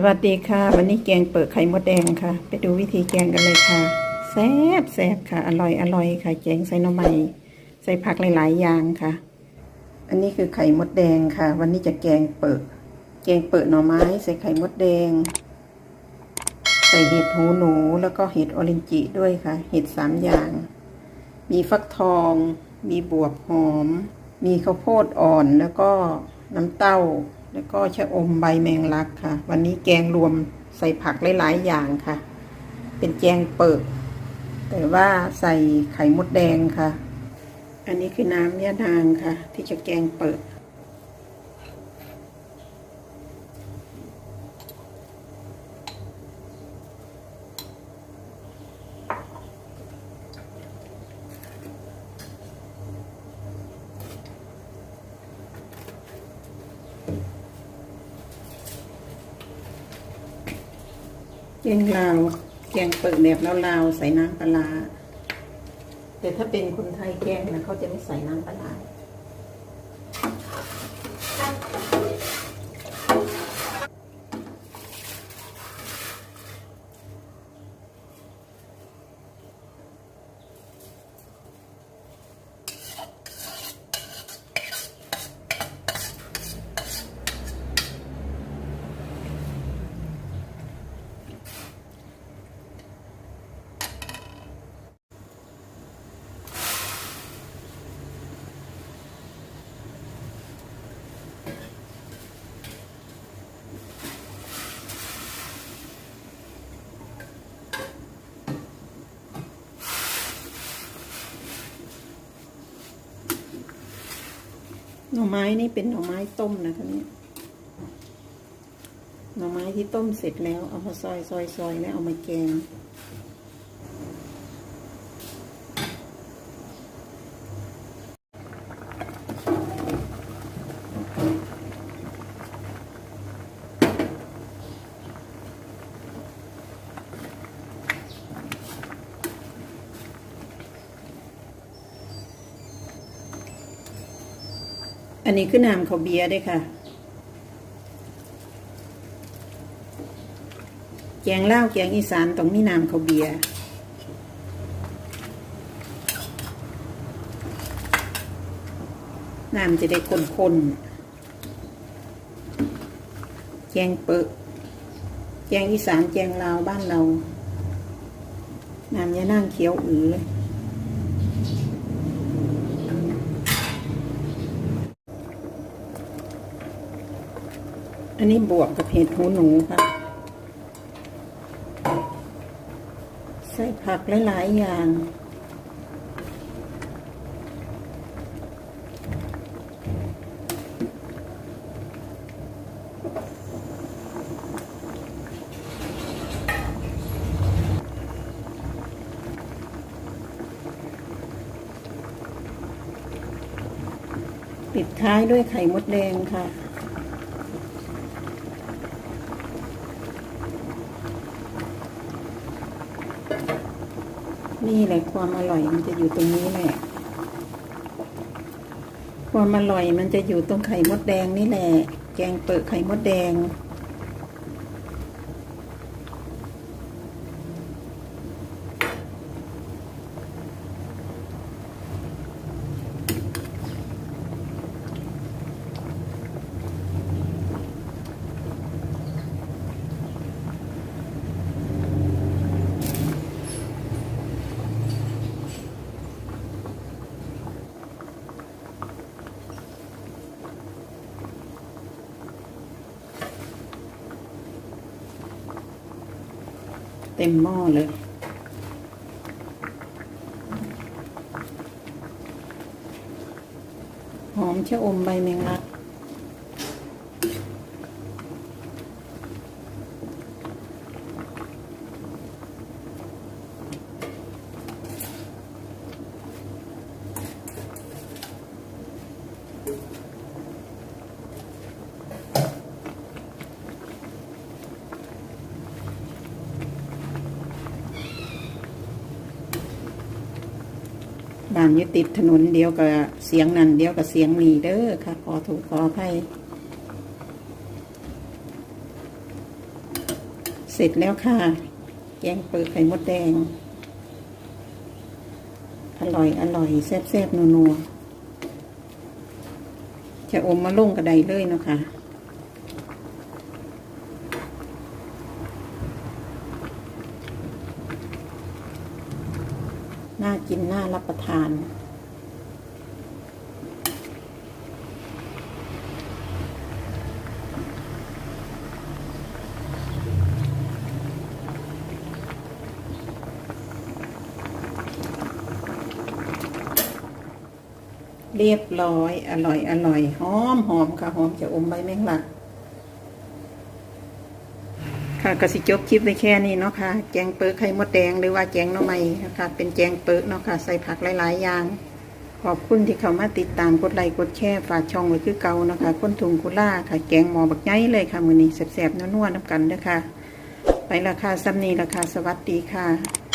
สวัสดีค่ะ วันนี้แกงเปิดไข่มดแดงค่ะ ไปดูวิธีแกงกันเลยค่ะแซ่บแซ่บค่ะ อร่อยอร่อยค่ะแกงใส่หน่อไม้ใส่ผักหลายๆอย่างค่ะ อันนี้คือไข่มดแดงค่ะ วันนี้จะแกงเปิดแกงเปิดหน่อไม้ ใส่ไข่มดแดง ใส่เห็ดหูหนูแล้วก็เห็ดออรินจิด้วยค่ะ เห็ดสามอย่าง มีฟักทอง มีบวบหอม มีข้าวโพดอ่อนแล้วก็น้ำเต้า แล้วก็ชะอมใบแมงลักค่ะ วันนี้แกงรวมใส่ผักหลาย ๆ อย่างค่ะ เป็นแกงเปิดแต่ว่าใส่ไข่มดแดงค่ะ อันนี้คือน้ำยะนางค่ะ ที่จะแกงเปิด แกงลาวแกงเปิดแบบลาวๆใส่น้ำปลาร้าแต่ถ้าเป็นคนไทยแกงนะเขาจะไม่ใส่น้ำปลา หน่อไม้นี่เป็นหน่อไม้ต้มนะคะเนี่ยหน่อไม้ที่ต้มเสร็จแล้วเอามาซอยซอยซอยแล้วเอามาแกง อันนี้คือน้ำข้าเบียร์ด้วยค่ะ แกงเล่าแกงอีสานต้องมีน้ำข้าเบียร์น้ำจะได้ข้นๆแกงเปิดแกงอีสานแกงลาวบ้านเรา น้ำยานั่งเขียวอือเลย อันนี้บวกกับเห็ดหูหนูค่ะใส่ผักหลาย ๆ อย่างปิดท้ายด้วยไข่มดแดงค่ะ นี่แหละความอร่อยมันจะอยู่ตรงนี้แหละ ความอร่อยมันจะอยู่ตรงไข่มดแดงนี่แหละ แกงเปิดไข่มดแดง เต็มหม้อเลย หอมชะอมใบแมงลัก บ้านยู่ติดถนนเดียวกับเสียงนั่นเดียวกับเสียงนี่เด้อค่ะ ขอถูกขออภัยเสร็จแล้วค่ะ แกงเปิดไข่มดแดง อร่อยอร่อยแซ่บแซ่บนัวๆจะอมมาลุ่งกระไดเลยเนาะค่ะ น่ากิน น่ารับประทาน เรียบร้อย อร่อย อร่อย หอมหอมค่ะ หอมจะอมใบแมงลัก ค่ะกสิจบคลิปไว้แค่นี้เนาะค่ะ แจงเปิกไข่มดแดงหรือว่าแจงหน้อไม้นะคะ เป็นแจงเปิกเนาะค่ะ ใส่ผักหลาย ๆ อย่าง ขอบคุณที่เข้ามาติดตามกดไลค์กดแชร์ฝากช่องไว้คือเก่าเนาะคะก้นถุงกุล่าค่ะ แกงหมอบักไงเลยค่ะ มือนี้แสบๆนัวๆน้ำกันเด้อค่ะ ไปราคาซ้ำนี้ราคาสวัสดีค่ะ